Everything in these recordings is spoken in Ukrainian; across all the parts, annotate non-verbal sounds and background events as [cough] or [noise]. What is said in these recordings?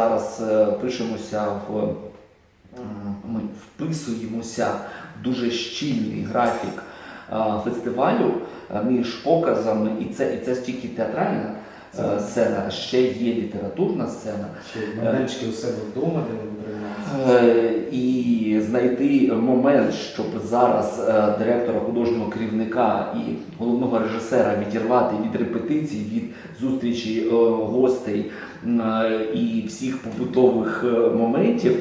зараз е, пишемося в ми вписуємося в дуже щільний графік е, фестивалю е, між показами, і це, і це стільки театральна е, сцена, а ще є літературна сцена. Чи майданчики у себе вдома, де приймаєте? Е, І знайти момент, щоб зараз е, директора художнього керівника і головного режисера відірвати від репетицій, від зустрічі е, гостей е, і всіх побутових е, моментів.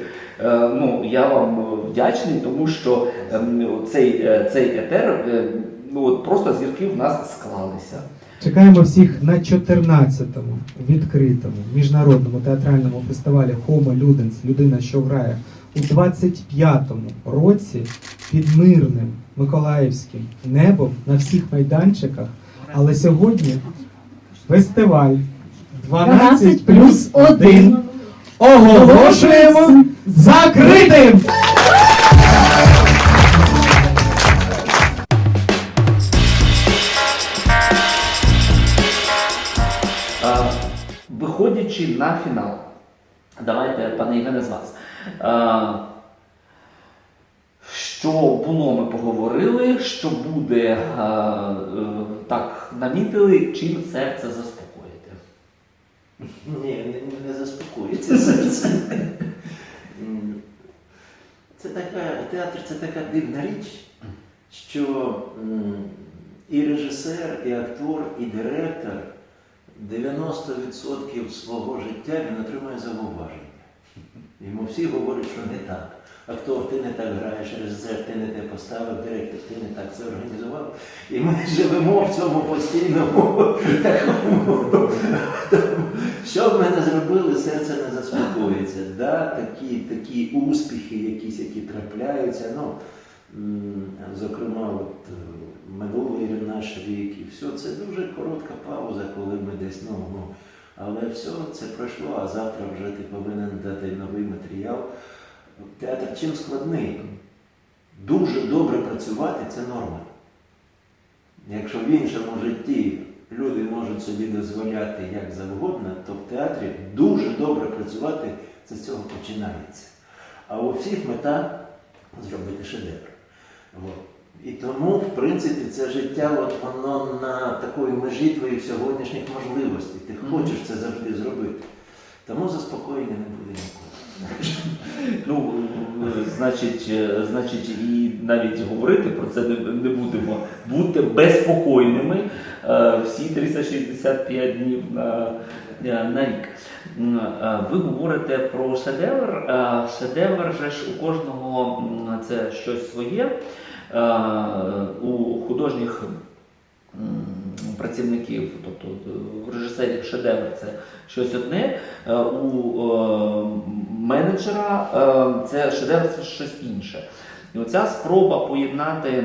Е, Ну, я вам вдячний, тому що ем, цей, е, цей етер е, ну, от просто зірки в нас склалися. Чекаємо всіх на 14-му відкритому міжнародному театральному фестивалі Homo Ludens Людина, що грає у 25-му році під мирним миколаївським небом на всіх майданчиках. Але сьогодні фестиваль 12 плюс 1 оголошуємо закритим! Виходячи на фінал, давайте, пане Євгене, з вас. Е, Що було, ми поговорили, що буде, е, так намітили, чим серце заспокоїти. Ні, не, не заспокоїться серце. Це така, театр це така дивна річ, що і режисер, і актор, і директор 90% свого життя він отримує зауваження. Йому всі говорять, що не так. Актор, ти не так граєш, режисер, ти не те поставив, директор, ти не так це організував. І ми живемо в цьому постійному [laughs] такому. Що б ми не зробили, серце не заспокоїться. Да, такі, такі успіхи, якісь, які трапляються. Ну, зокрема, от, е, минулий наш рік і все, це дуже коротка пауза, коли ми десь ну, ну, але все це пройшло, а завтра вже ти повинен дати новий матеріал. Театр чим складний? Дуже добре працювати це норма. Якщо в іншому житті люди можуть собі дозволяти як завгодно, то в театрі дуже добре працювати це з цього починається. А у всіх мета зробити шедевр. От. І тому, в принципі, це життя, от воно на такої межі твоїх сьогоднішніх можливостей. Ти хочеш це завжди зробити. Тому заспокоєння не буде ніколи. Ну, значить, е, значить, і навіть говорити про це не, не будемо. Будьте безпокійними е, всі 365 днів на, е, на рік. Ви говорите про шедевр. Шедевр же ж у кожного це щось своє. У художніх працівників, тобто е, у режисерів шедевр це щось одне, е, у е, менеджера це шедевр це щось інше. І оця спроба поєднати,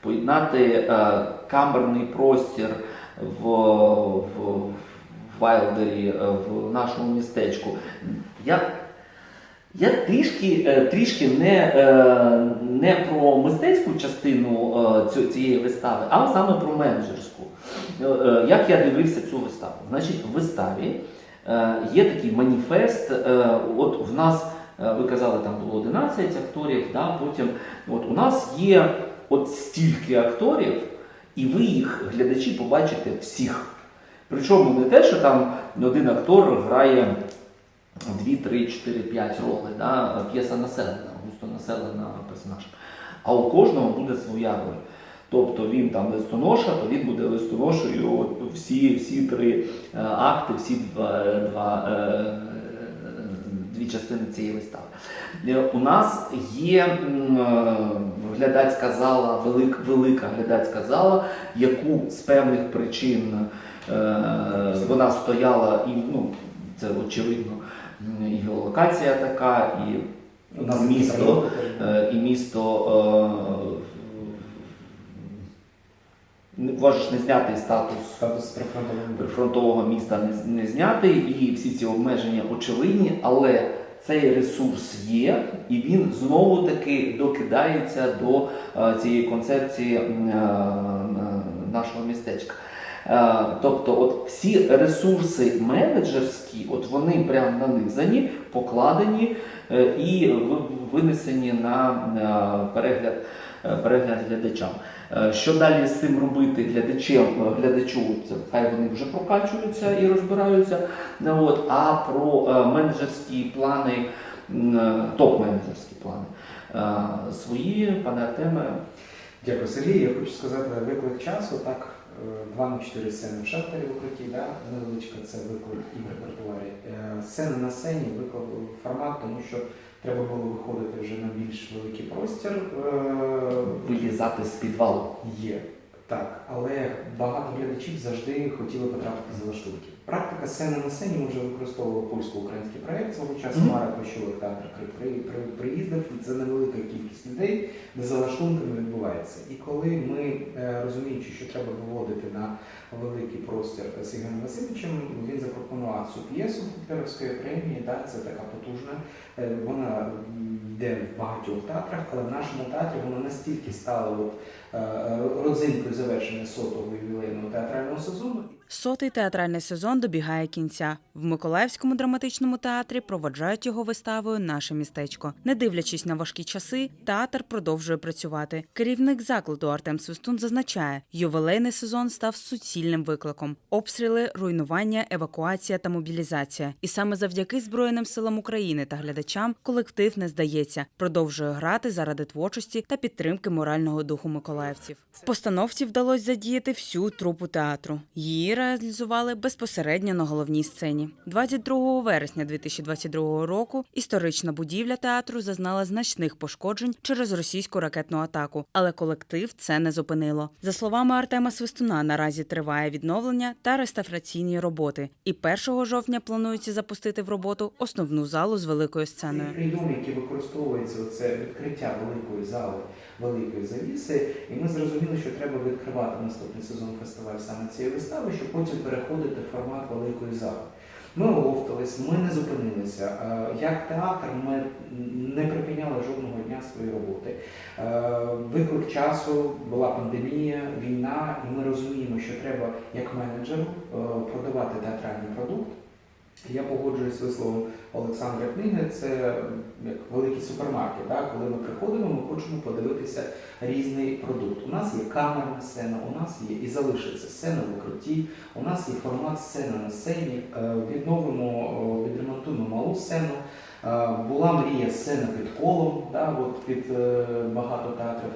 поєднати камерний простір в, в, в Вайлдері, в нашому містечку. Я я трішки, е, трішки не, е, не про мистецьку частину е, цієї вистави, а саме про менеджерську. Як я дивився цю виставу? Значить, в виставі є такий маніфест. От в нас, ви казали, там було 11 акторів, да, потім от у нас є от стільки акторів, і ви їх, глядачі, побачите всіх. Причому не те, що там один актор грає 2, 3, 4, 5 ролей, да? п'єса населена, густо населена персонаж. А у кожного буде своя роль. Тобто він там листоноша, то він буде листоношею от всі, всі три е, акти, всі два, два, е, дві частини цієї вистави. Е, У нас є е, глядацька зала, велик, велика глядацька зала, яку з певних причин е, вона стояла і ну, це очевидно. І геолокація така, і місто, е, і місто можеш не знятий статус статус прифронтового. прифронтового міста не, не знятий, і всі ці обмеження очевидні, але цей ресурс є, і він знову таки докидається до е, цієї концепції е, нашого містечка. Е, Тобто, от всі ресурси менеджерські, от вони прямо нанизані, покладені е, і винесені на е, перегляд, перегляд глядачам. Що далі з цим робити глядачем, глядачу? Хай вони вже прокачуються і розбираються. От, а про менеджерські плани, топ-менеджерські плани. Свої, пане Артеме, Дякую, Сергій. Я хочу сказати виклик часу. Так, е, 2 на 4 сцени в шахтарі в укритті, да? невеличка це виклик і в репертуарі. Е, Сцена на сцені, виклик формат, тому що треба було виходити вже на більш великий простір. Е, вилізати з підвалу. Є так, але багато глядачів завжди хотіли потрапити за лаштунки. Практика сцени на сцені ми вже використовували польсько-український проєкт свого часу. Mm -hmm. Мара Ващулик театр при, при, при, приїздив, і це невелика кількість людей, де за лаштунками відбувається. І коли ми, е, розуміючи, що треба виводити на великий простір з Євгеном Васильовичем, він запропонував цю п'єсу Петерівської премії. Да, це така потужна. Е, Вона йде в багатьох театрах, але в нашому театрі вона настільки стала от, е, родзинкою завершення сотого ювілейного театрального сезону. Сотий театральний сезон добігає кінця. В Миколаївському драматичному театрі проводжають його виставою Наше містечко. Не дивлячись на важкі часи, театр продовжує працювати. Керівник закладу Артем Свистун зазначає, ювілейний сезон став суцільним викликом: обстріли, руйнування, евакуація та мобілізація. І саме завдяки Збройним силам України та глядачам колектив не здається, продовжує грати заради творчості та підтримки морального духу миколаївців. Постановці вдалося задіяти всю трупу театру. Її реалізували безпосередньо на головній сцені. 22 вересня 2022 року історична будівля театру зазнала значних пошкоджень через російську ракетну атаку, але колектив це не зупинило. За словами Артема Свистуна, наразі триває відновлення та реставраційні роботи. І 1 жовтня планується запустити в роботу основну залу з великою сценою. прийом, який використовується, це відкриття великої зали, великої завіси, і ми зрозуміли, що треба відкривати наступний сезон фестивалю саме цієї вистави, щоб потім переходити в формат великої зали. Ми оговтались, ми не зупинилися. Е, Як театр ми не припиняли жодного дня свої роботи. Е, Виклик часу була пандемія, війна, і ми розуміємо, що треба як менеджеру е, продавати театральний продукт. Я погоджуюсь з висловом Олександра Книги, це як великий супермаркет. Да? Коли ми приходимо, ми хочемо подивитися різний продукт. У нас є камерна сцена, у нас є і залишиться сцена в укритті, у нас є формат сцена на сцені. Е, Відновимо, відремонтуємо малу сцену. Е, Була мрія сцена під колом, да, от під е, багато театрів.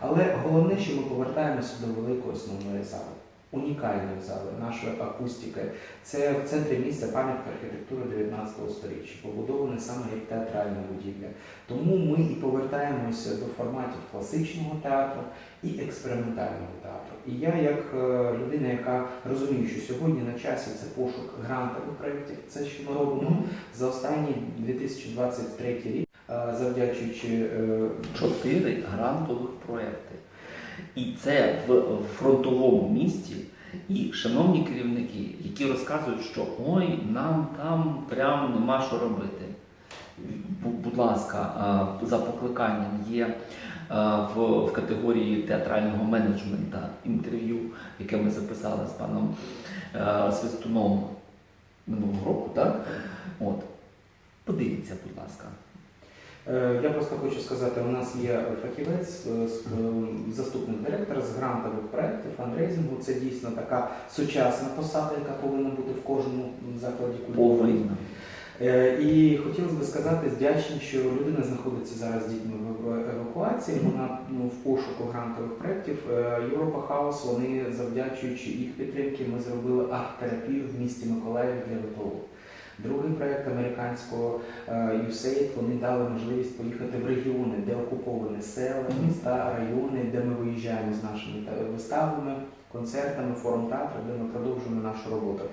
Але головне, що ми повертаємося до великої основної зали. Унікальної зали, нашої акустики. Це в центрі міста пам'ятка архітектури 19 століття, побудована саме як театральна будівля. Тому ми і повертаємося до форматів класичного театру і експериментального театру. І я, як е, людина, яка розуміє, що сьогодні на часі це пошук грантових проєктів, це що ми робимо за останній 2023 рік, е, завдячуючи е, Чотири грантових проекти. І це в фронтовому місті. І шановні керівники, які розказують, що ой, нам там прямо нема що робити. Будь ласка, за покликанням є в, в категорії театрального менеджмента інтерв'ю, яке ми записали з паном Свистуном минулого року, так? От. Подивіться, будь ласка. Е, Я просто хочу сказати, у нас є фахівець, е, е, заступник директора з грантових проєктів, фандрейзингу. Це дійсно така сучасна посада, яка повинна бути в кожному закладі культури. І хотілося б сказати, вдячні, що людина знаходиться зараз з дітьми в евакуації. Вона ну, в пошуку грантових проєктів. Європа Хаус, вони завдячуючи їх підтримки, ми зробили арт-терапію в місті Миколаїв для ВПО. Другий проєкт американського е, USAID, вони дали можливість поїхати в регіони, де окуповані села, міста, райони, де ми виїжджаємо з нашими та- виставами, концертами, форум театру, де ми продовжуємо нашу роботу.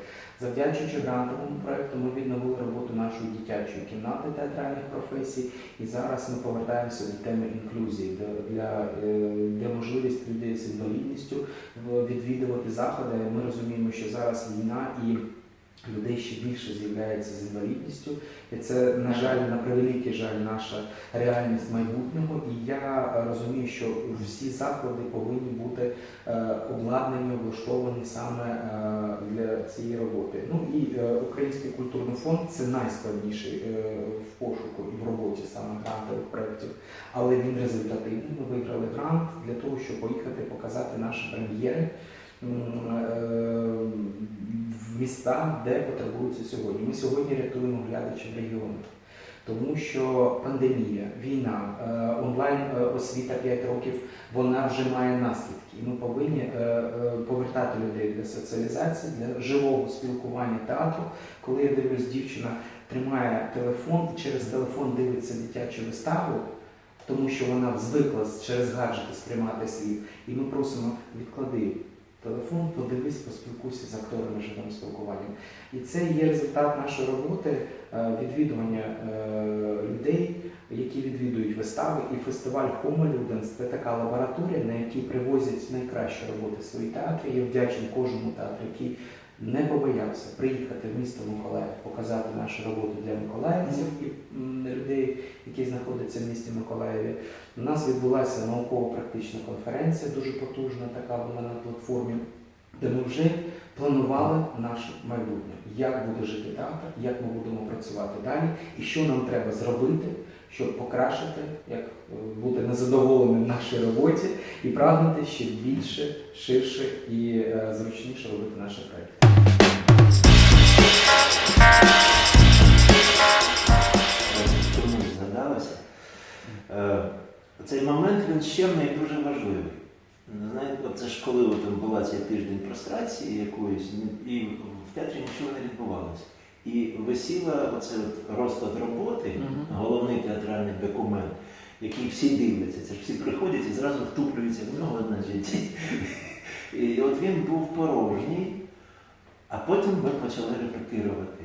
Завдячуючи грантовому проєкту, ми відновили роботу нашої дитячої кімнати театральних професій, і зараз ми повертаємося до теми інклюзії, де, для, е, де можливість людей з інвалідністю відвідувати заходи. Ми розуміємо, що зараз війна і людей ще більше з'являється з інвалідністю. І це, на жаль, на превеликий жаль, наша реальність майбутнього. І я розумію, що всі заклади повинні бути е, обладнані, облаштовані саме е, для цієї роботи. Ну і е, Український культурний фонд це найскладніший в пошуку і в роботі саме грантових проєктів, але він результативний. Ми виграли грант для того, щоб поїхати показати наші прем'єри в містах, де потребуються сьогодні. Ми сьогодні рятуємо глядачів регіонів. Тому що пандемія, війна, е, онлайн е, освіта 5 років, вона вже має наслідки. І ми повинні е, е, повертати людей для соціалізації, для живого спілкування театру. Коли я дивлюсь, дівчина тримає телефон і через телефон дивиться дитячу виставу, тому що вона звикла через гаджети сприймати світ. І ми просимо відклади телефон, подивись, поспілкуйся з акторами живим спілкуванням. І це є результат нашої роботи, е, відвідування е, людей, які відвідують вистави. І фестиваль Homo – це така лабораторія, на якій привозять найкращі роботи свої театри. Я вдячний кожному театру, який не побоявся приїхати в місто Миколаїв, показати нашу роботу для миколаївців і людей, які знаходяться в місті Миколаєві. У нас відбулася науково-практична конференція, дуже потужна, така була на платформі, де ми вже планували наше майбутнє, як буде жити театр, як ми будемо працювати далі, і що нам треба зробити, щоб покращити, як е, бути незадоволеним в нашій роботі і прагнути ще більше, ширше і е, зручніше робити наші проекти. Цей момент він щемний і дуже важливий. Ну, Знаєте, це ж коли там була цей тиждень прострації якоїсь, ну, і в театрі нічого не відбувалося. І висіла оце от розклад роботи, головний театральний документ, який всі дивляться. Це ж всі приходять і зразу втуплюються в нього, значить. І от він був порожній, а потім ми почали репетирувати.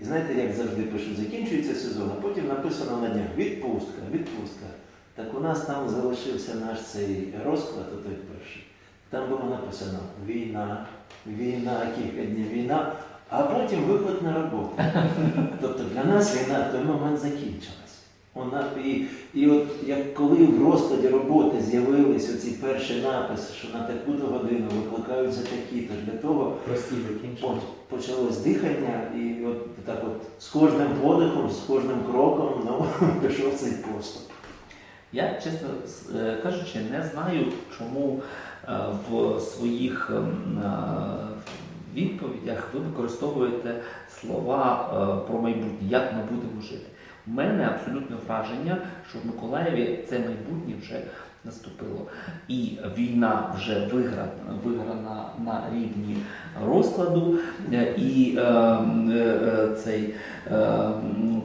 І знаєте, як завжди пишуть, закінчується сезон, а потім написано на днях відпустка, відпустка. Так у нас там залишився наш цей розклад, той перший. Там було написано війна, війна, кілька днів війна, а потім виход на роботу. Тобто для нас війна в той момент закінчилась. Вона, і, і от як коли в розкладі роботи з'явились оці перші написи, що на таку-то годину викликаються такі-то для того, Прості. От почалось дихання, і от так от з кожним подихом, з кожним кроком ну, [laughs] пішов цей поступ. Я, чесно е, кажучи, не знаю, чому е, в своїх ем, е, відповідях ви використовуєте слова про майбутнє, як ми будемо жити. У мене абсолютне враження, що в Миколаєві це майбутнє вже наступило. І війна вже виграна, виграна на рівні розкладу, е, і е, е, е, цей е,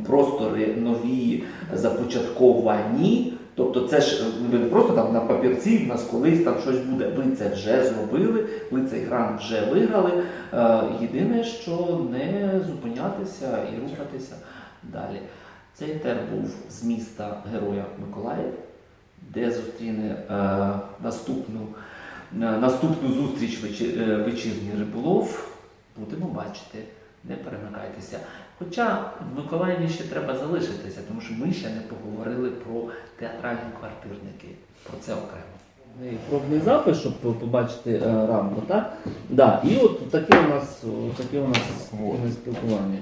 простори нові започатковані. Тобто це ж ви не просто там на папірці, в нас колись там щось буде. Ви це вже зробили, ви цей грант вже виграли. Е, єдине, що не зупинятися і рухатися далі. Цей тер був з міста Героя Миколаїв, де зустріне е, наступну, е, наступну зустріч вечі- е, вечірній риболов. Будемо бачити, не перемикайтеся. Хоча в Миколаєві ще треба залишитися, тому що ми ще не поговорили про театральні квартирники. Про це окремо. Пробний запис, щоб побачити е, рамку, так? Да. І от таке у нас, таке у нас спілкування.